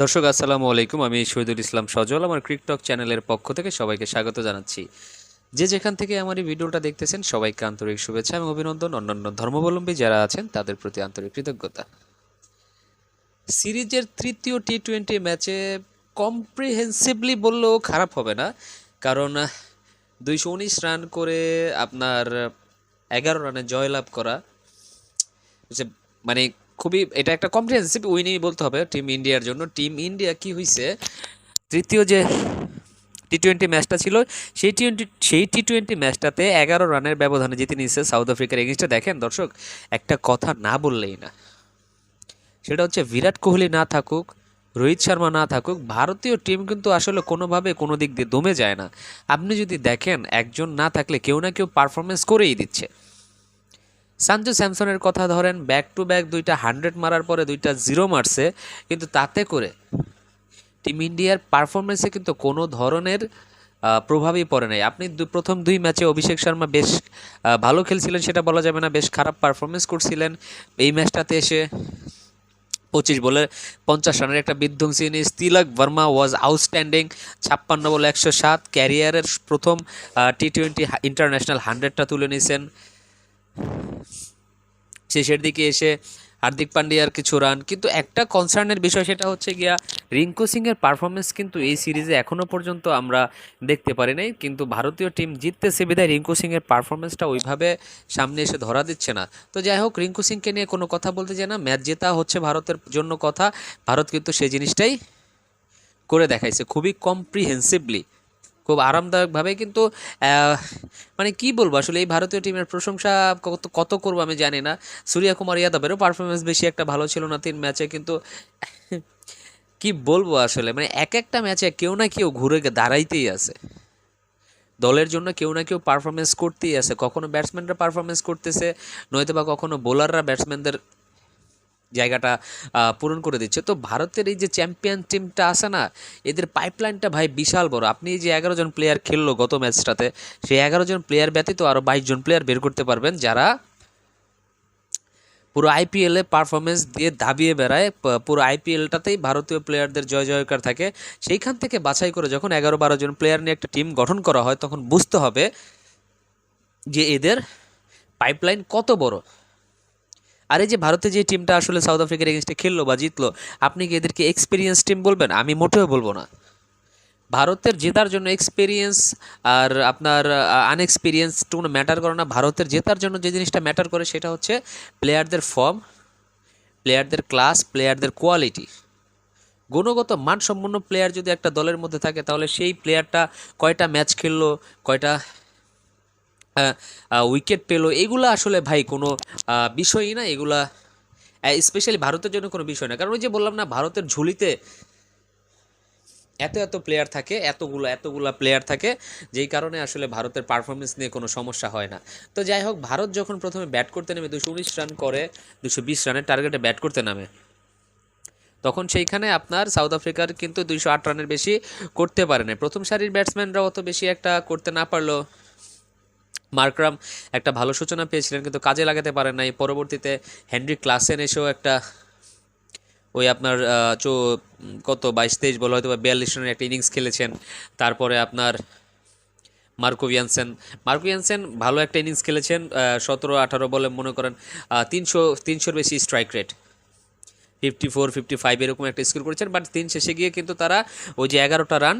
দর্শক, আসসালামু আলাইকুম। আমি শহীদুল ইসলাম সজল, আমার ক্রিকটক চ্যানেলের পক্ষ থেকে সবাইকে স্বাগত জানাচ্ছি। যে যেখান থেকে আমার এই ভিডিওটা দেখতেছেন, সবাইকে আন্তরিক শুভেচ্ছা এবং অভিনন্দন। অন্যান্য ধর্মাবলম্বী যারা আছেন, তাদের প্রতি আন্তরিক কৃতজ্ঞতা। সিরিজের তৃতীয় টি টোয়েন্টি ম্যাচে কম্প্রিহেন্সিভলি বললেও খারাপ হবে না, কারণ দুইশো উনিশ রান করে আপনার এগারো রানে জয়লাভ করা মানে খুবই, এটা একটা কম্প্রিহেন্সিভ উইনই বলতে হবে টিম ইন্ডিয়ার জন্য। টিম ইন্ডিয়া কি হয়েছে তৃতীয় যে টি টোয়েন্টি ম্যাচটা ছিল, সেই টোয়েন্টি সেই টি টোয়েন্টি ম্যাচটাতে এগারো রানের ব্যবধানে জিতে নিয়েছে সাউথ আফ্রিকার এগেনস্টে দেখেন দর্শক, একটা কথা না বললেই না। সেটা হচ্ছে বিরাট কোহলি না থাকুক, রোহিত শর্মা না থাকুক, ভারতীয় টিম কিন্তু আসলে কোনোভাবে কোনো দিক দিয়ে দমে যায় না। আপনি যদি দেখেন, একজন না থাকলে কেউ না কেউ পারফরমেন্স করেই দিচ্ছে। সানজু স্যামসনের কথা ধরেন ব্যাক টু ব্যাক দুইটা হান্ড্রেড মারার পরে দুইটা জিরো মারছে, কিন্তু তাতে করে টিম ইন্ডিয়ার পারফরমেন্সে কিন্তু কোনো ধরনের প্রভাবই পড়ে নাই। আপনি প্রথম দুই ম্যাচে অভিষেক শর্মা বেশ ভালো খেলছিলেন, সেটা বলা যাবে না, বেশ খারাপ পারফরমেন্স করছিলেন। এই ম্যাচটাতে এসে পঁচিশ বলে পঞ্চাশ রানের একটা বিধ্বংসী innings Tilak Varma was outstanding ছাপ্পান্ন বলে একশো সাত। ক্যারিয়ারের প্রথম টি টোয়েন্টি ইন্টারন্যাশনাল হান্ড্রেডটা তুলে নিয়েছেন শেষের দিকে এসে হার্দিক পান্ডিয়ার কিছু রান কিন্তু একটা কনসার্নের বিষয় সেটা হচ্ছে গিয়া, রিঙ্কু সিংয়ের পারফরমেন্স কিন্তু এই সিরিজে এখনও পর্যন্ত আমরা দেখতে পারি নাই। কিন্তু ভারতীয় টিম জিততেছে বিধায় রিঙ্কু সিংয়ের পারফরমেন্সটা ওইভাবে সামনে এসে ধরা দিচ্ছে না। তো যাই হোক, রিঙ্কু সিংকে নিয়ে কোনো কথা বলতে চাই না। ম্যাচ জেতা হচ্ছে ভারতের জন্য কথা। ভারত কিন্তু সেই জিনিসটাই করে দেখাইছে, খুবই কম্প্রিহেন্সিভলি খুব আরামদায়কভাবে কিন্তু মানে কি বলব, আসলে এই ভারতীয় টিমের প্রশংসা কত কত করব আমি জানি না। সূর্যা কুমার ইয়াদবেরও পারফরমেন্স বেশি একটা ভালো ছিল না তিন ম্যাচে, কিন্তু কি বলব আসলে মানে এক একটা ম্যাচে কেউ না কেউ ঘুরে দাঁড়াইতেই আছে। দলের জন্য কেউ না কেউ পারফরমেন্স করতেই আছে। কখনো ব্যাটসম্যানরা পারফরমেন্স করতেছে নয়তো বা কখনো বোলাররা ব্যাটসম্যানদের জায়গাটা পূরণ করে দিচ্ছে। তো ভারতের এই যে চ্যাম্পিয়ন টিমটা আছে না, এদের পাইপলাইনটা ভাই বিশাল বড়। আপনি যে এগারো জন প্লেয়ার খেললো গত ম্যাচটাতে সেই এগারো জন প্লেয়ার ব্যতীত আরও বাইশ জন প্লেয়ার বের করতে পারবেন যারা পুরো আইপিএলে পারফরমেন্স দিয়ে দাবিয়ে বেড়ায়। পুরো আইপিএলটাতেই ভারতীয় প্লেয়ারদের জয় জয়কার থাকে। সেইখান থেকে বাছাই করে যখন এগারো বারো জন প্লেয়ার নিয়ে একটা টিম গঠন করা হয়, তখন বুঝতে হবে যে এদের পাইপলাইন কত বড়। আর এই যে ভারতে যে টিমটা আসলে সাউথ আফ্রিকার এগেনস্টে খেললো বা জিতলো, আপনি কি এদেরকে এক্সপিরিয়েন্স টিম বলবেন? আমি মোটেও বলব না। ভারতের জেতার জন্য এক্সপিরিয়েন্স আর আপনার আনএক্সপিরিয়েন্স কোনো ম্যাটার করে না। ভারতের জেতার জন্য যে জিনিসটা ম্যাটার করে সেটা হচ্ছে প্লেয়ারদের ফর্ম প্লেয়ারদের ক্লাস প্লেয়ারদের কোয়ালিটি গুণগত মানসম্পন্ন প্লেয়ার যদি একটা দলের মধ্যে থাকে, তাহলে সেই প্লেয়ারটা কয়টা ম্যাচ খেললো, কয়টা উইকেট পেল। এগুলো আসলে ভাই কোনো বিষয়ই না। এগুলা স্পেশালি ভারতের জন্য কোনো বিষয় না। কারণ ওই যে বললাম না, ভারতের ঝুলিতে এত এত প্লেয়ার থাকে, এতগুলো এতগুলো প্লেয়ার থাকে, যেই কারণে আসলে ভারতের পারফরমেন্স নিয়ে কোনো সমস্যা হয় না। তো যাই হোক, ভারত যখন প্রথমে ব্যাট করতে নেমে, দুশো উনিশ রান করে, দুশো বিশ রানের টার্গেটে ব্যাট করতে নামে, তখন সেইখানে আপনার সাউথ আফ্রিকার কিন্তু দুইশো আট রানের বেশি করতে পারে না প্রথম সারির ব্যাটসম্যানরা অত বেশি একটা করতে না পারল। মার্করাম একটা ভালো সূচনা পেয়েছিলেন, কিন্তু কাজে লাগাতে পারেন নাই। পরবর্তীতে হেনরি ক্লাসেন এসেও একটা ওই আপনার চো, কত, বাইশ, তেইশ বল হয়তো বা বিয়াল্লিশ রানের একটা ইনিংস খেলেছেন। তারপরে আপনার মার্কো ভিয়ানসেন মার্কো ভালো একটা ইনিংস খেলেছেন সতেরো, আঠারো বলে মনে করেন তিনশো, তিনশোর বেশি strike rate. Fifty four, fifty five এরকম একটা স্কোর করেছেন, বাট তিন শেষে গিয়ে কিন্তু তারা ওই যে এগারোটা রান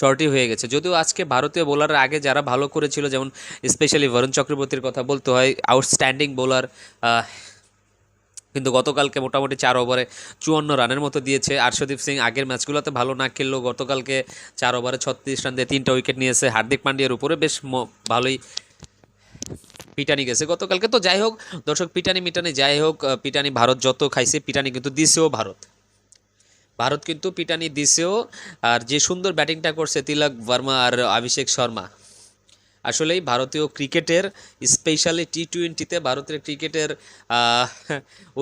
শর্টই হয়ে গেছে। যদিও আজকে ভারতীয় বোলারের আগে যারা ভালো করেছিল, যেমন স্পেশালি বরুণ চক্রবর্তীর কথা বলতে হয় আউটস্ট্যান্ডিং বোলার কিন্তু গতকালকে মোটামুটি চার ওভারে চুয়ান্ন রানের মতো দিয়েছে। আর্শদীপ সিং আগের ম্যাচগুলোতে ভালো না খেললেও গতকালকে চার ওভারে ছত্রিশ রান দিয়ে তিনটা উইকেট নিয়েছে। হার্দিক পান্ডিয়ার উপরে বেশ ভালোই পিটানি গেছে গতকালকে। তো যাই হোক, দর্শক পিটানি মিটানি যাই হোক পিটানি ভারত যত খাইছে, পিটানি কিন্তু দিছেও ভারত। ভারত কিন্তু পিটানি দিছেও। আর যে সুন্দর ব্যাটিংটা করছে তিলক ভার্মা আর অভিষেক শর্মা। আসলেই ভারতীয় ক্রিকেটের, স্পেশালি টি টোয়েন্টিতে ভারতের ক্রিকেটের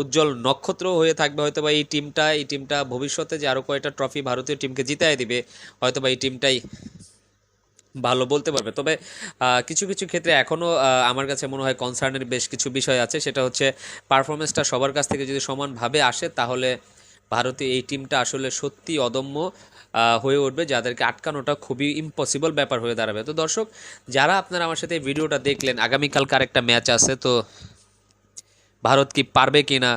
উজ্জ্বল নক্ষত্র হয়ে থাকবে। হয়তো বা এই টিমটা এই টিমটা ভবিষ্যতে যে আরও কয়েকটা ট্রফি ভারতীয় টিমকে জিতায় দিবে হয়তো বা এই টিমটাই ভালো বলতে পারবে। তবে কিছু কিছু ক্ষেত্রে এখনও আমার কাছে মনে হয় কনসার্নের বেশ কিছু বিষয় আছে। সেটা হচ্ছে পারফরমেন্সটা সবার কাছ থেকে যদি সমানভাবে আসে, তাহলে ভারতীয় এই টিমটা আসলে সত্যি অদম্য হয়ে উঠবে, যাদেরকে আটকানোটা খুবই ইম্পসিবল ব্যাপার হয়ে দাঁড়াবে। তো দর্শক, যারা আপনারা আমার সাথে ভিডিওটা দেখলেন আগামীকালকার একটা ম্যাচ আছে, তো ভারত কি পারবে কি না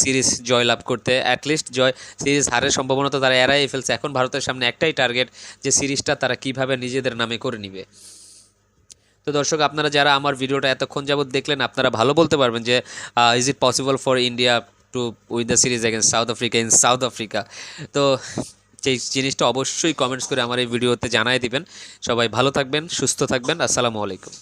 সিরিজ জয়লাভ করতে? অ্যাটলিস্ট জয় সিরিজ হারের সম্ভাবনা তো তারা এড়াই ফেলছে। এখন ভারতের সামনে একটাই টার্গেট যে সিরিজটা তারা কীভাবে নিজেদের নামে করে নিবে। তো দর্শক, আপনারা যারা আমার ভিডিওটা এতক্ষণ যাবত দেখলেন, আপনারা ভালো বলতে পারবেন যে is it possible for India to win the series against South Africa in South Africa তো সেই জিনিসটা অবশ্যই কমেন্টস করে আমার এই ভিডিওতে জানাই দিবেন। সবাই ভালো থাকবেন, সুস্থ থাকবেন। আসসালামু আলাইকুম।